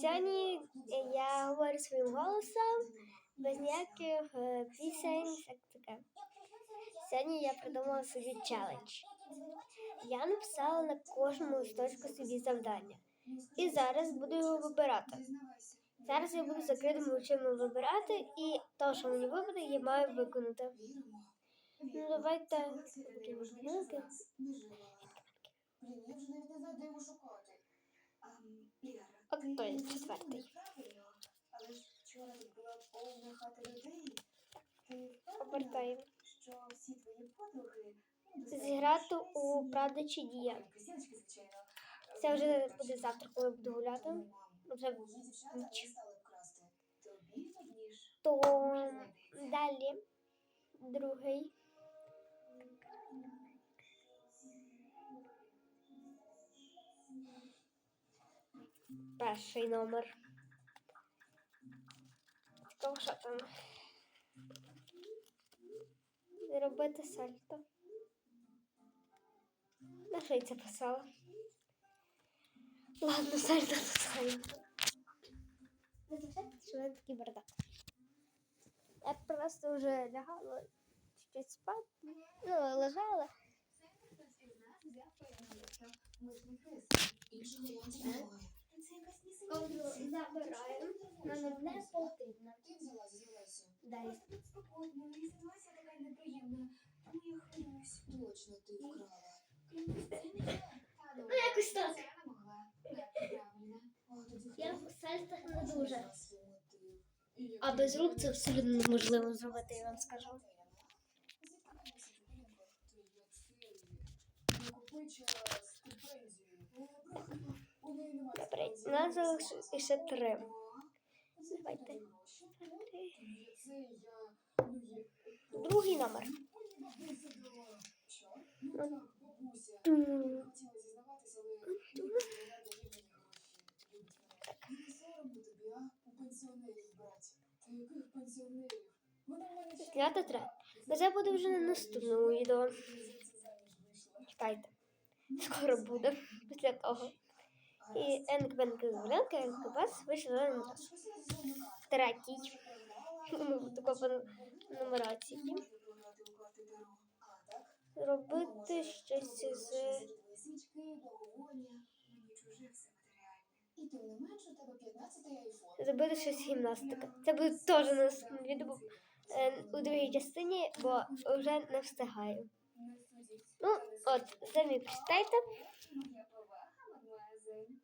Сьогодні я говорю своїм голосом без ніяких е, пісень. Так таке. Сьогодні я придумала собі челендж. Я написала на кожному листочку собі завдання. І зараз буду його вибирати. Зараз я буду закритими очима вибирати, і то, що мені випаде, я маю виконати. Ну, давайте. Я вже не знаю, де його шукати. Той, четвертий. Але ж вчора тут була повна хата людей. Ти що всі твої подруги ну, Зіграти у правда чи дія. Це вже буде завтра, коли буду гуляти. Вже мої. Тобі видніш. то далі другий. Перший номер. Цікаво, що там? Робити сальто. На що я це писала? Ладно, сальто то сальто. Що мене такий бардак. Я просто вже лягала чуть-чуть спати. Ну, лежала. Інших забираємо. Нам не потрібно. Далі. Спокійно, і ситуація така неприємна. Тому я хвилююсь. Точно ти вкрала. Не Ну, якось так. Я не в сальто не дуже. А без рук це абсолютно неможливо зробити, я вам скажу. Накопичила стипендію. У нас залишилося ще три. Давайте. Другий номер. Та. Ну, це буде вже на наступному відео. Чекайте. Скоро буде після того. І Енк Бенк Гренка, Енк Бас вийшов на раз. Третій. Ну, Тако по нумерації. Робити щось з Свічки, благовоння, мені чуже все матеріальне. І тим не менше у тебе 15 айфон. зробити щось з гімнастики. Це буде теж на наступному відео е, у другій частині, бо вже не встигаю. Ну, от, самі прочитайте. amazing.